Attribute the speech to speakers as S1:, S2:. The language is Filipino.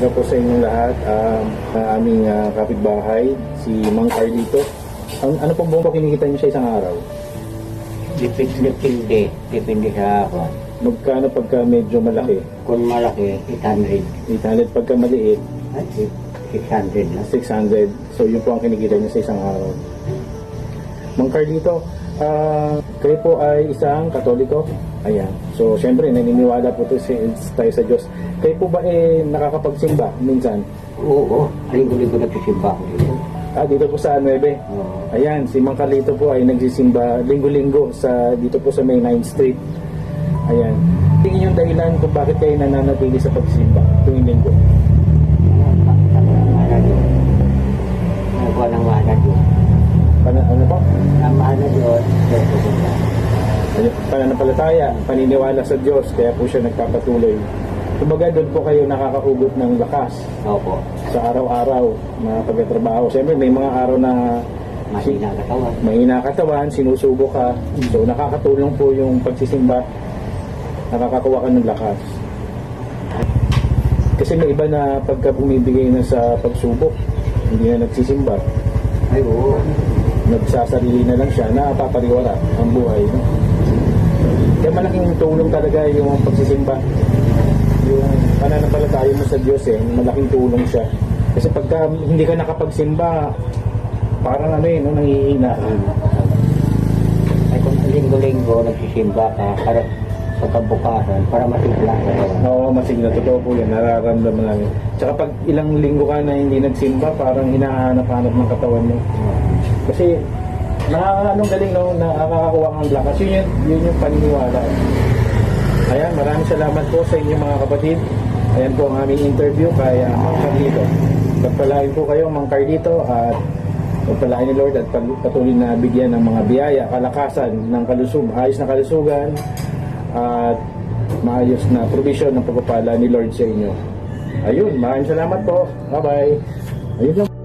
S1: umaga po sa inyong lahat. Um, ang aming ah, kapitbahay, si Mang Carlito. Ang, ano pong buong kinikita niyo sa isang araw?
S2: Depende, depende, sa ako.
S1: Magkano pagka medyo malaki?
S2: Kung malaki, 800.
S1: 800 pagka maliit,
S2: At 600 lang.
S1: 600. So yun po ang kinikita niyo sa isang araw. Mang Carlito, ah, kayo po ay isang katoliko? Ayan. So syempre naniniwala po si, tayo sa Diyos. Kayo po ba eh nakakapagsimba minsan?
S2: Oo, linggo-linggo nagsisimba ko dito.
S1: Ah, dito po sa 9.
S2: Oo.
S1: Ayan, si Mang Carlito po ay nagsisimba linggo-linggo sa dito po sa May 9th Street. Ayan. Tingin yung dahilan kung bakit kayo nananatili sa pagsimba tuwing linggo. Pananampalataya, paniniwala sa Diyos, kaya po siya nagpapatuloy. Kumbaga doon po kayo nakakahugot ng lakas
S2: Opo,
S1: sa araw-araw na pagkatrabaho. Siyempre may mga araw na
S2: mahina katawan.
S1: mahina katawan, sinusubo ka. So nakakatulong po yung pagsisimba. Nakakakuha ka ng lakas. Kasi may iba na pagka bumibigay na sa pagsubok, hindi na nagsisimba.
S2: Ay, oo.
S1: Nagsasarili na lang siya, napapariwara ang buhay. No? Tulong talaga yung pagsisimba. Yung pananampalataya mo sa Diyos eh, malaking tulong siya. Kasi pagka hindi ka nakapagsimba, parang ano eh, no, nangihina.
S2: Ay, kung linggo-linggo nagsisimba ka, para pagkabukasan, para masigla ka.
S1: Oo, masigla. Totoo po yan. Nararamdaman namin. Tsaka pag ilang linggo ka na hindi nagsimba, parang hinahanap-hanap ng katawan mo. Kasi, nakakaanong galing, no? Nakakakuha ng lakas. Yun, yun, yun yung paniniwala. Ayan, maraming salamat po sa inyong mga kapatid. Ayan po ang aming interview kay uh, Mang Carlito. Pagpalain po kayo, Mang Carlito, at pagpalain ni Lord at patuloy na bigyan ng mga biyaya, kalakasan ng kalusug, ayos na kalusugan, at maayos na provision ng pagpapala ni Lord sa inyo. Ayun, maraming salamat po. Bye-bye. Ayun lang.